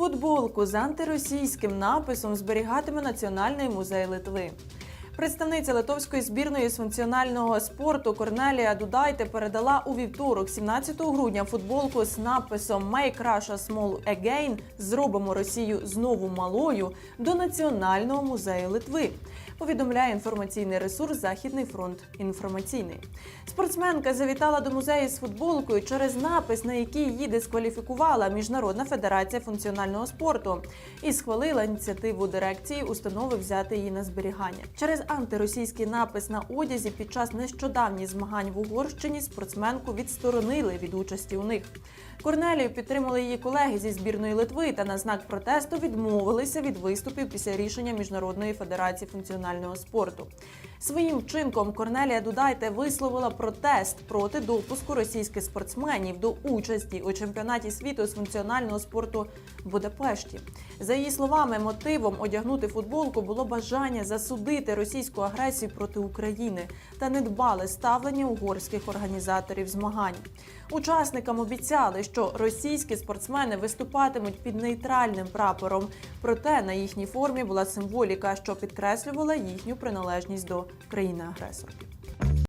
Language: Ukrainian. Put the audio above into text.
Футболку з антиросійським написом зберігатиме Національний музей Литви. Представниця литовської збірної з функціонального спорту Корнелія Дудайте передала у вівторок, 17 грудня, футболку з написом «Make Russia Small Again» Зробимо Росію знову малою до Національного музею Литви. Повідомляє інформаційний ресурс Західний фронт інформаційний. Спортсменка завітала до музею з футболкою через напис, на який її дискваліфікувала Міжнародна федерація функціонального спорту, і схвалила ініціативу дирекції установи взяти її на зберігання. Через антиросійський напис на одязі під час нещодавніх змагань в Угорщині спортсменку відсторонили від участі у них. Корнелію підтримали її колеги зі збірної Литви та на знак протесту відмовилися від виступів після рішення Міжнародної федерації функціонального спорту. Своїм вчинком Корнелія Дудайте висловила протест проти допуску російських спортсменів до участі у чемпіонаті світу з функціонального спорту в Будапешті. За її словами, мотивом одягнути футболку було бажання засудити російську агресію проти України та недбале ставлення угорських організаторів змагань. Учасникам обіцяли, що російські спортсмени виступатимуть під нейтральним прапором. Проте на їхній формі була символіка, що підкреслювала їхню приналежність до країни-агресорки.